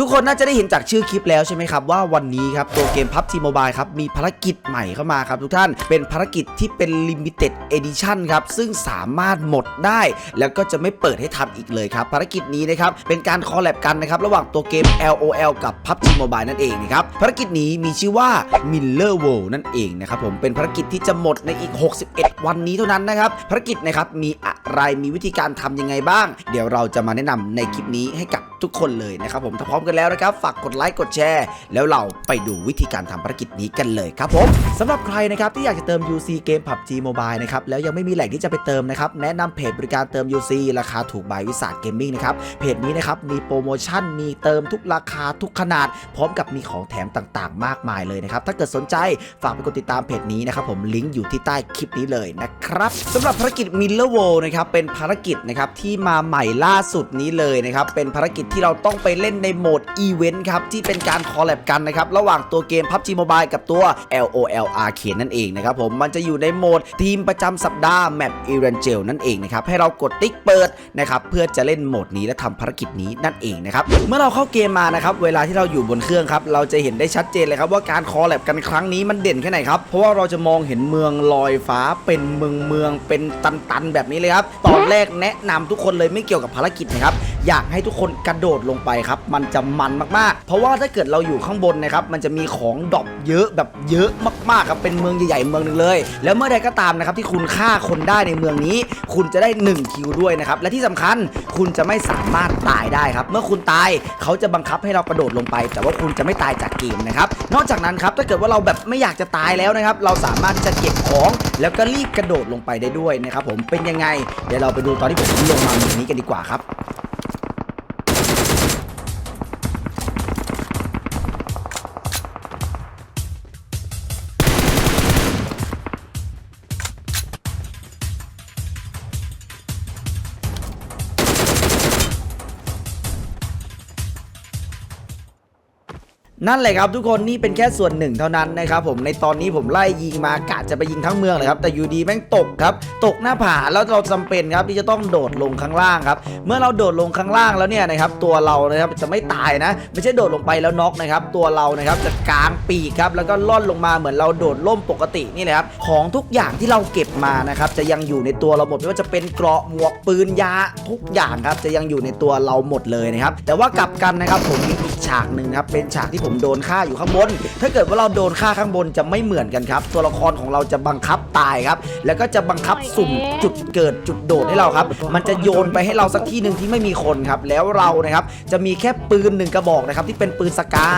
ทุกคนน่าจะได้เห็นจากชื่อคลิปแล้วใช่ไหมครับว่าวันนี้ครับตัวเกม PUBG Mobile ครับมีภารกิจใหม่เข้ามาครับทุกท่านเป็นภารกิจที่เป็น Limited Edition ครับซึ่งสามารถหมดได้ แล้วก็จะไม่เปิดให้ทำอีกเลยครับภารกิจนี้นะครับเป็นการคอลแลบกันนะครับระหว่างตัวเกม LOL กับ PUBG Mobile นั่นเองนะครับภารกิจนี้มีชื่อว่า Miller World นั่นเองนะครับผมเป็นภารกิจที่จะหมดในอีก 61 วันนี้เท่านั้นนะครับภารกิจนะครับมีอะไรมีวิธีการทำยังไงบ้าง เดี๋ยวเราจะมาแนะนำในคลิปนี้ให้กับทุกคนเลยนะครับผมถ้าพร้อมกันแล้วนะครับ ฝากกดไลค์กดแชร์ แล้วเราไปดูวิธีการทำภารกิจนี้กันเลยครับผมสำหรับใครนะครับที่อยากจะเติม UC เกม PUBG Mobile นะครับแล้วยังไม่มีแหล่งที่จะไปเติมนะครับแนะนำเพจบริการเติม UC ราคาถูกบายวิสาหเกมมิ่งนะครับเพจนี้นะครับมีโปรโมชั่นมีเติมทุกราคาทุกขนาด พร้อมกับมีของแถมต่างๆ มากมายเลยนะครับถ้าเกิดสนใจฝากไปกดติดตามเพจนี้นะครับผมลิงก์อยู่ที่ใต้คลิปนี้เลยนะครับสำหรับภารกิจ Miller World นะครับเป็นภารกิจนะครับที่มาใหม่ล่าสุดนี้เลยนะครับเป็นภารกิจที่เราต้องไปเล่นในโหมดอีเวนต์ครับ ที่เป็นการคอลแลบกันนะครับ ระหว่างตัวเกม PUBG Mobile กับตัว LOL Arcade นั่นเองนะครับผมมันจะอยู่ในโหมดทีมประจำสัปดาห์แมป e r a n g e l นั่นเองนะครับ ให้เรากดติ๊กเปิดนะครับเพื่อจะเล่นโหมดนี้และทำภารกิจนี้นั่นเองนะครับเมื่อเราเข้าเกมมานะครับเวลาที่เราอยู่บนเครื่องครับเราจะเห็นได้ชัดเจนเลยครับว่าการคอลแลบกันครั้งนี้มันเด่นแค่ไหนครับเพราะว่าเราจะมองเห็นเมืองลอยฟ้าเป็นเมืองเมืองเป็นตันๆแบบนี้เลยครับตอนแรกแนะนำทุกคนเลยไม่เกี่ยวกับภารกิจนะครับ อยากให้ทุกคนกระโดดลงไปครับ มันจะมันมากๆ เพราะว่าถ้าเกิดเราอยู่ข้างบนนะครับ มันจะมีของดรอปเยอะแบบเยอะมากๆครับเป็นเมืองใหญ่ๆเมืองหนึ่งเลย แล้วเมื่อใดก็ตามนะครับที่คุณฆ่าคนได้ในเมืองนี้ คุณจะได้ 1 คิวด้วยนะครับ และที่สำคัญคุณจะไม่สามารถตายได้ครับ เมื่อคุณตายเขาจะบังคับให้เรากระโดดลงไป แต่ว่าคุณจะไม่ตายจากเกมนะครับ นอกจากนั้นครับถ้าเกิดว่าเราแบบไม่อยากจะตายแล้วนะครับ เราสามารถที่จะเก็บของ แล้วก็รีบกระโดดลงไปได้ด้วยนะครับผมเป็นยังไง เดี๋ยวเราไปดูตอนที่ผมลงมาเมืองนี้กันดีกว่าครับ นั่นแหละครับทุกคนนี่เป็นแค่ส่วนหนึ่งเท่านั้นนะครับผมในตอนนี้ผมไล่ยิงมากะจะไปยิงทั้งเมืองเลยครับแต่อยู่ดีแม่งตกครับตกหน้าผาแล้วเราจำเป็นครับที่จะต้องโดดลงข้างล่างครับเมื่อเราโดดลงข้างล่างแล้วเนี่ยนะครับตัวเรานะครับจะไม่ตายนะ ไม่ใช่โดดลงไปแล้วน็อกนะครับตัวเรานะครับจะกางปีกครับแล้วก็ล่อนลงมาเหมือนเราโดดล่มปกตินี่แหละครับของทุกอย่างที่เราเก็บมานะครับจะยังอยู่ในตัวเราหมดไม่ว่าจะเป็นเกราะหมวกปืนยาทุกอย่างครับจะยังอยู่ในตัวเราหมดเลยนะครับแต่ว่ากลับกันนะครับผมมี ฉากหนึ่งครับเป็นฉากที่ผมโดนฆ่าอยู่ข้างบน ถ้าเกิดว่าเราโดนฆ่าข้างบนจะไม่เหมือนกันครับ ตัวละครของเราจะบังคับตายครับ แล้วก็จะบังคับสุ่มจุดเกิดจุดโดดให้เราครับ มันจะโยนไปให้เราสักที่หนึ่งที่ไม่มีคนครับ แล้วเรานะครับจะมีแค่ปืนหนึ่งกระบอกนะครับที่เป็นปืนสกา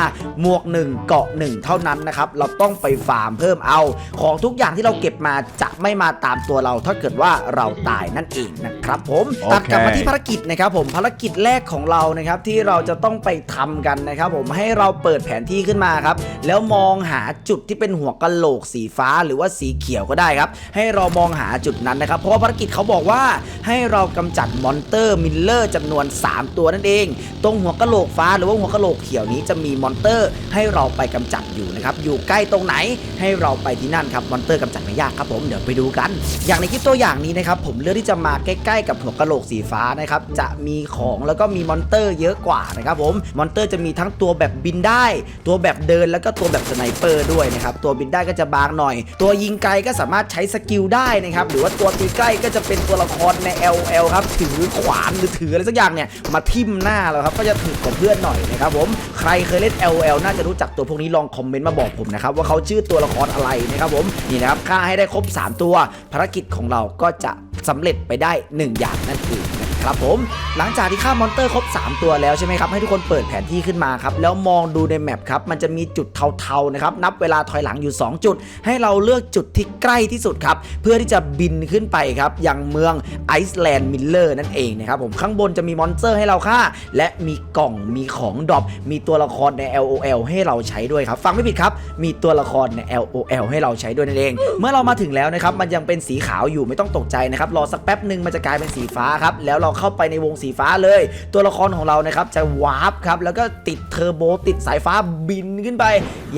หมวกหนึ่งเกาะหนึ่งเท่านั้นนะครับเราต้องไปฟาร์มเพิ่มเอา ของทุกอย่างที่เราเก็บมาจะไม่มาตามตัวเรา ถ้าเกิดว่าเราตายนั่นเองนะครับผมโอเคตัดกลับมาที่ภารกิจนะครับผมภารกิจแรกของเรานะครับที่เราจะต้องไปทำกันนะครับผมให้เราเปิดแผนที่ขึ้นมาครับแล้วมองหาจุดที่เป็นหัวกะโหลกสีฟ้าหรือว่าสีเขียวก็ได้ครับ ให้เรามองหาจุดนั้นนะครับ เพราะว่าภารกิจเขาบอกว่าให้เรากำจัดมอนเตอร์มิลเลอร์จำนวน 3 ตัวนั่นเอง ตรงหัวกะโหลกฟ้าหรือว่าหัวกะโหลกเขียวนี้จะมีมอนเตอร์ ให้เราไปกำจัดอยู่นะครับอยู่ใกล้ตรงไหนให้เราไปที่นั่นครับมอนเตอร์กำจัดไม่ยากครับผมเดี๋ยวไปดูกัน อย่างในคลิปตัวอย่างนี้นะครับผมเลือกที่จะมาใกล้ๆ กับหัวกะโหลกสีฟ้านะครับจะมีของแล้วก็มีมอนเตอร์เยอะกว่านะครับผมมอนเตอร์จะมีทั้งตัวแบบบินได้ ตัวแบบเดินแล้วก็ตัวแบบสไนเปอร์ด้วยนะครับตัวบินได้ก็จะบางหน่อย ตัวยิงไกลก็สามารถใช้สกิลได้นะครับหรือว่าตัวตีใกล้ก็จะเป็นตัวละครใน LL ครับถือขวานหรือถืออะไรสักอย่างเนี่ยมาทิ่มหน้าเราครับก็จะถูกกับเพื่อนหน่อยนะครับผมใครเคยเล่น LL น่าจะรู้จักตัวพวกนี้ลองคอมเมนต์มาบอกผมนะครับว่าเขาชื่อตัวละครอะไรนะครับผมนี่นะครับฆ่าให้ได้ครบ 3 ตัว ภารกิจของเราก็จะสำเร็จไปได้ 1 อย่างนั่นเองนะ ครับผม หลังจากที่ฆ่ามอนเตอร์ครบ 3 ตัวแล้วใช่ไหมครับให้ทุกคนเปิดแผนที่ขึ้นมาครับแล้วมองดูในแมปครับมันจะมีจุดเทาๆนะครับนับเวลาถอยหลังอยู่ 2 จุด ให้เราเลือกจุดที่ใกล้ที่สุดครับเพื่อที่จะบินขึ้นไปครับยังเมืองไอซ์แลนด์มิลเลอร์นั่นเองนะครับผมข้างบนจะมีมอนสเตอร์ให้เราฆ่า และมีกล่องมีของดรอปมีตัวละครใน LOL ให้เราใช้ด้วยครับฟังไม่ผิดครับ มีตัวละครใน LOL ให้เราใช้ด้วยนั่นเอง เมื่อเรามาถึงแล้วนะครับมันยังเป็นสีขาวอยู่ไม่ต้องตกใจนะครับรอสักแป๊บหนึ่งมันจะกลายเป็นสีฟ้าครับแล้วเราเข้าไปในวงสีฟ้าเลย ตัวละครของเรานะครับจะวาร์ปครับแล้วก็ติดเทอร์โบติดสายฟ้าบินขึ้นไป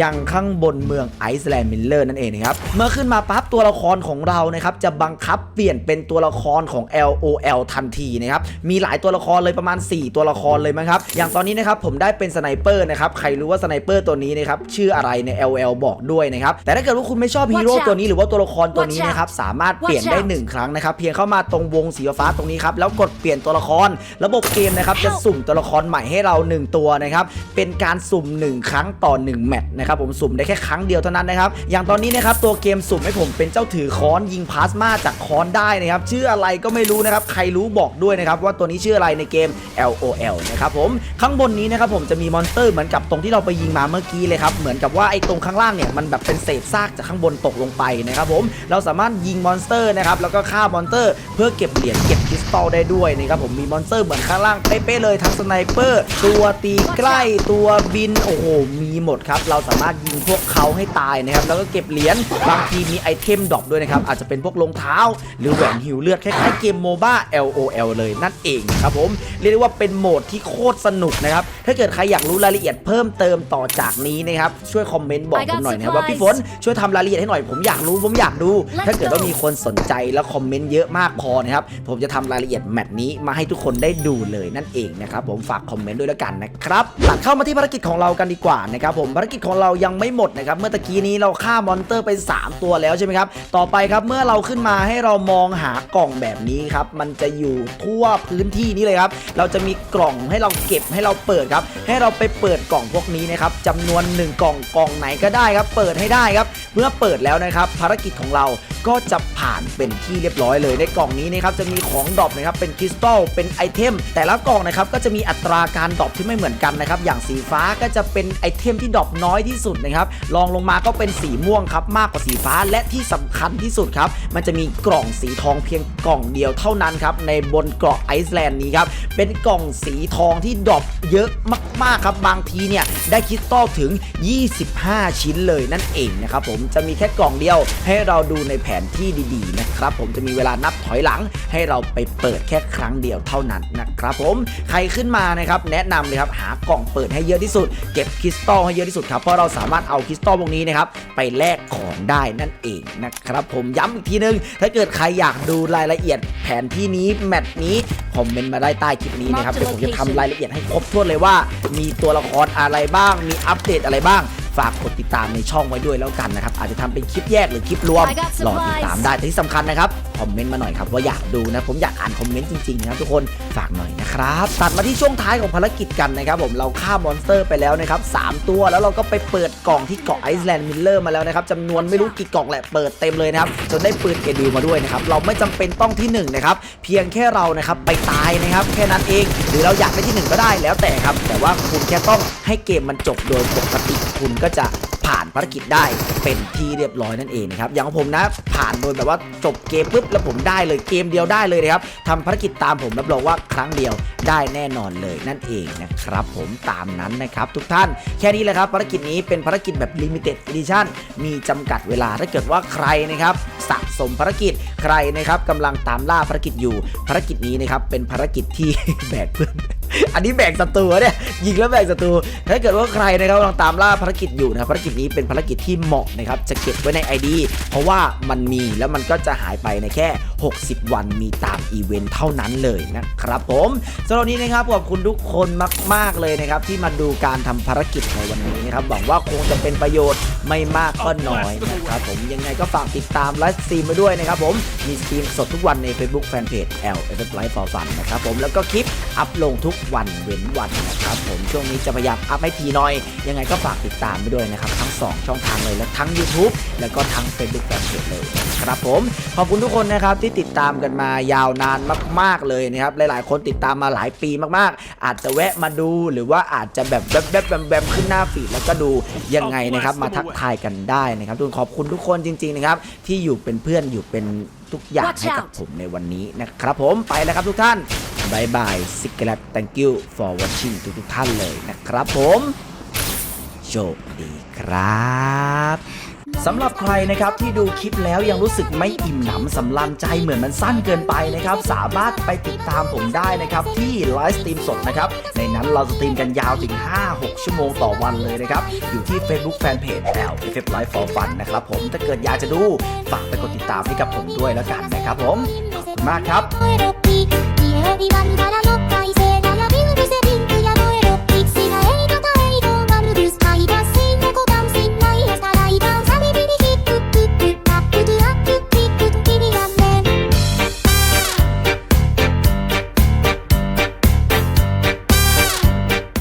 ยังข้างบนเมืองไอซ์แลนด์มิลเลอร์นั่นเองนะครับเมื่อขึ้นมาปั๊บตัวละครของเรานะครับจะบังคับเปลี่ยนเป็นตัวละครของ LOL ทันทีนะครับมีหลายตัวละครเลยประมาณ 4 ตัวละครเลยมั้งครับอย่างตอนนี้นะครับผมได้เป็นสไนเปอร์นะครับใครรู้ว่าสไนเปอร์ตัวนี้นะครับชื่ออะไรใน LOL บอกด้วยนะครับแต่ถ้าเกิดว่าคุณไม่ชอบฮีโร่ Watch out ตัวนี้หรือว่าตัวละครตัวนี้ Watch out นะครับสามารถเปลี่ยนได้ Watch out หนึ่งครั้งนะครับเพียงเข้ามาตรงวงสีฟ้าตรงนี้ครับแล้วกดเปลี่ยนตัวละคร ระบบเกมนะครับจะสุ่มตัวละครใหม่ให้เรา 1 ตัวนะครับเป็นการสุ่ม 1 ครั้งต่อ 1 แมตช์นะครับผมสุ่มได้แค่ครั้งเดียวเท่านั้นนะครับอย่างตอนนี้นะครับตัวเกมสุ่มให้ผมเป็นเจ้าถือค้อนยิงพลาสมาจากค้อนได้นะครับชื่ออะไรก็ไม่รู้นะครับใครรู้บอกด้วยนะครับว่าตัวนี้ชื่ออะไรในเกม LOL นะครับผมข้างบนนี้นะครับผมจะมีมอนสเตอร์เหมือนกับตรงที่เราไปยิงมาเมื่อกี้เลยครับเหมือนกับว่าไอ้ตรงข้างล่างเนี่ยมันแบบเป็นเศษซากจากข้างบนตกลงไปนะครับผมเราสามารถยิงมอนสเตอร์นะครับแล้วก็ฆ่ามอนสเตอร์ เพื่อเก็บเหรียญเก็บคริสตัลได้ด้วยนะครับผมมีมอนสเตอร์เหมือนข้างล่างเป๊ะๆเลยทั้งสไนเปอร์ตัวตีใกล้ตัวบินโอ้โหมีหมดครับเราสามารถยิงพวกเขาให้ตายนะครับแล้วก็เก็บเหรียญบางทีมีไอเทมดรอปด้วยนะครับอาจจะเป็นพวกรองเท้า หรือแหวนหิวเลือดคล้ายๆเกมโมบ้า LOL เลยนั่นเองครับผมเรียกได้ว่าเป็นโหมดที่โคตรสนุกนะครับถ้าเกิดใครอยากรู้รายละเอียดเพิ่มเติมต่อจากนี้นะครับช่วยคอมเมนต์บอกผมหน่อยนะครับว่าพี่ฝนช่วยทำรายละเอียดให้หน่อยผมอยากรู้ผมอยากดู ถ้าเกิดว่ามีคนสนใจแล้วคอมเมนต์เยอะมากพอนะครับผมจะทำรายละเอียดแมตช์นี้มาให้ทุกคนได้ดูเลยนั่นเองนะครับผมฝากคอมเมนต์ด้วยแล้วกันนะครับตัดเข้ามาที่ภารกิจของเรากันดีกว่านะครับผมภารกิจของเรายังไม่หมดนะครับเมื่อตะกี้นี้เราฆ่ามอนเตอร์ไป 3 ตัวแล้วใช่ไหมครับต่อไปครับเมื่อเราขึ้นมาให้เรามองหากล่องแบบนี้ครับมันจะอยู่ทั่วพื้นที่นี้เลยครับเราจะมีกล่องให้เราเก็บให้เราเปิดครับให้เราไปเปิดกล่องพวกนี้นะครับจำนวน 1 กล่องกล่องไหนก็ได้ครับเปิดให้ได้ครับเมื่อเปิดแล้วนะครับภารกิจของเราก็จะผ่านเป็นที่เรียบร้อยเลยในกล่องนี้นะครับจะมีของดรอปนะครับเป็นคริสตัลเป็นไอเทมแต่ละกล่องนะครับก็จะมีอัตราการดรอปที่ไม่เหมือนกันนะครับอย่างสีฟ้าก็จะเป็นไอเทมที่ดรอปน้อยที่สุดนะครับรองลงมาก็เป็นสีม่วงครับมากกว่าสีฟ้าและที่สำคัญที่สุดครับมันจะมีกล่องสีทองเพียงกล่องเดียวเท่านั้นครับในบนเกาะไอซ์แลนด์นี้ครับเป็นกล่องสีทองที่ดรอปเยอะมากๆครับบางทีเนี่ยได้คริสตัลถึง 25 ชิ้นเลยนั่นเองนะครับผมจะมีแค่กล่องเดียวให้เราดูในแผนที่ดีๆนะครับผมจะมีเวลานับถอยหลังให้เราไปเปิดแค่ครั้งเดียวเท่านั้นนะครับผมใครขึ้นมานะครับแนะนำเลยครับหากล่องเปิดให้เยอะที่สุด เก็บคริสตัลให้เยอะที่สุดครับเพราะเราสามารถเอาคริสตัลพวกนี้นะครับไปแลกของได้นั่นเองนะครับผมย้ำอีกทีนึง ถ้าเกิดใครอยากดูรายละเอียดแผนที่นี้แมตช์นี้คอมเมนต์มาได้ใต้คลิปนี้นะครับเดี๋ยวผมจะทำรายละเอียดให้ครบถ้วนเลยว่า มีตัวละครอะไรบ้าง มีอัปเดตอะไรบ้างฝากกดติดตามในช่องไว้ด้วยแล้วกันนะครับ อาจจะทำเป็นคลิปแยกหรือคลิปรวม I got รอติดตาม supplies ได้แต่ที่สำคัญนะครับค อมเมนต์มาหน่อยครับว่าอยากดูนะ ผมอยากอ่านคอมเมนต์จริงๆนะครับทุกคนฝากหน่อยนะครับตัดมาที่ช่วงท้ายของภารกิจกันนะครับผมเราฆ่ามอนสเตอร์ไปแล้วนะครับสามตัวแล้วเราก็ไปเปิดกล่องที่เกาะไอซ์แลนด์มิลเลอร์มาแล้วนะครับจำนวนไม่รู้กี่กล่องแหละเปิดเต็มเลยนะครับจนได้ปืนเอดิวมาด้วยนะครับเราไม่จำเป็นต้องที่หนึ่งนะครับเพียงแค่เรานะครับไปตายนะครับแค่นั้นเอง หรือเราอยากได้ที่หนึ่งก็ได้แล้วแต่ครับ แต่ว่าคุณแค่ต้องให้เกมมันจบโดยปกติคุณก็จะ ผ่านภารกิจได้เป็นที่เรียบร้อยนั่นเองนะครับอย่างของผมนะผ่านโดยแบบว่าจบเกมปุ๊บแล้วผมได้เลยเกมเดียวได้เลยนะครับทำภารกิจตามผมรับรองว่าครั้งเดียวได้แน่นอนเลยนั่นเองนะครับผมตามนั้นนะครับทุกท่านแค่นี้แหละครับภารกิจนี้เป็นภารกิจแบบ Limited Edition มีจำกัดเวลาถ้าเกิดว่าใครนะครับสะสมภารกิจใครนะครับกำลังตามล่าภารกิจอยู่ภารกิจนี้นะครับเป็นภารกิจที่แบกเพื่อน อันนี้แบ่งศัตรูเนี่ยยิงแล้วแบ่งศัตรูถ้าเกิดว่าใครนะครับกำลังตามล่าภารกิจอยู่นะภารกิจนี้เป็นภารกิจที่เหมาะนะครับจะเก็บไว้ใน ID เพราะว่ามันมีแล้วมันก็จะหายไปในแค่ 60 วันมีตามอีเวนต์เท่านั้นเลยนะครับผมสำหรับวันนี้นะครับขอบคุณทุกคนมาก ๆเลยนะครับที่มาดูการทำภารกิจในวันนี้นะครับหวังว่าคงจะเป็นประโยชน์ไม่มากก็น้อยนะครับผมยังไงก็ฝากติดตามไลฟ์สตรีมไปด้วยนะครับผมมีสตรีมสดทุกวันใน Facebook Fanpage L F F Live for Fun นะครับผมแล้วก็คลิปอัพลงทุกวันเว้นวันนะครับผมช่วงนี้จะพยายามอัพให้ทีหน่อย ยังไงก็ฝากติดตามไปด้วยนะครับ ทั้ง 2 ช่องทางเลยและทั้ง YouTube แล้วก็ทั้ง Facebook Fanpage เลยนะครับผม ขอบคุณทุกคนนะครับที่ติดตามกันมายาวนานมาก ๆเลยนะครับหลายๆ คนติดตามมาหลายปีมากๆ อาจจะแวะมาดูหรือว่าอาจจะแบบแวบๆแบมๆขึ้นหน้าฟีดแล้วก็ดูยังไงนะครับมาทักทายกันได้นะครับทุกคนขอบคุณทุกคนจริงๆนะครับที่อยู่เป็นเพื่อนอยู่เป็นทุกอย่าง Watch ให้กับ out ผมในวันนี้นะครับผมไปแล้วครับทุกท่าน บายบายสิก e t thank you for watching ทุกทุกท่านเลยนะครับผมโชคดีครับสำหรับใครนะครับที่ดูคลิปแล้วยังรู้สึกไม่อิ่มหนำสำลันใจเหมือนมันสั้นเกินไปนะครับ สามารถไปติดตามผมได้นะครับที่ไลฟ์สตรีมสดนะครับ ในนั้นเราสตรีมกันยาวถึง 5-6 ชั่วโมงต่อวันเลยนะครับ อยู่ที่ Facebook Fanpage L F F Live for Fun นะครับผมถ้าเกิดอยากจะดู ฝากไปกดติดตามให้กับผมด้วยแล้วกันนะครับผม ขอบคุณมากครับ